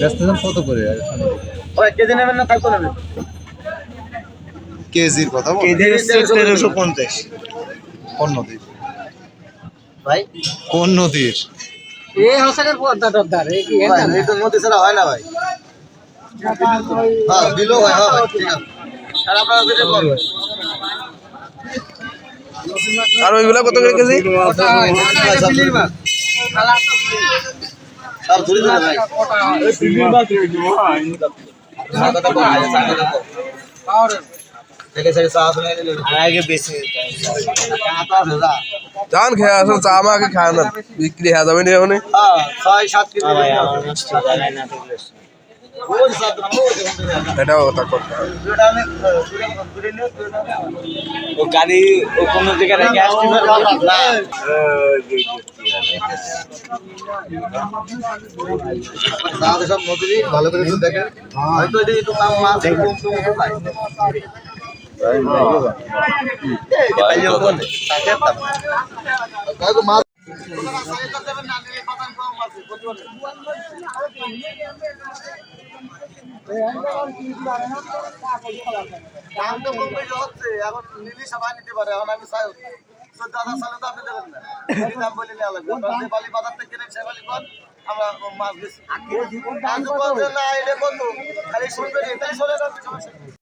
ব্যস্তাম কত করে? ওই কেজি নেবেন না কাকু নেবেন। কেজির কথা বল। কেজি তেরোশো পঞ্চাশ। কোন নদীর ভাই? কোন নদীর হাসানের পর্দা টর্দার কি ভাই এই তো মধ্যে ছাড়া হয় না ভাই। হ্যাঁ দিলেও হয় হ্যাঁ ভাই ঠিক আছে। আর আপনারা বলবেন আর ওইগুলা কত করে কেজি? যান খেয়ে আসো চা আমাকে খায় না। বিক্রি হয়ে যাবে নি এখন হ্যাঁ ছয় সাত কেজি। এটাও দুটা নিয়ে দুটা ও গাড়ি ও কোন জায়গায় রেখে আসতে পারবে না? ভালো করে দেখেন হয়তো এটা একটু মাছ কম কম হতে মাছ দাম তো কম বেশি হচ্ছে এখন নিলি সবাই নিতে পারে এখন আমি চাই চোদ্দ হাজার সালে তো আপনি দেবেন না। দাম বলে নেওয়া লাগবে। যে বালি বাজার থেকে কিনেন সে বালি আমরা মাছ বেশি না এটা বন্ধু খালি শুনবে তাহলে চলে যাবে।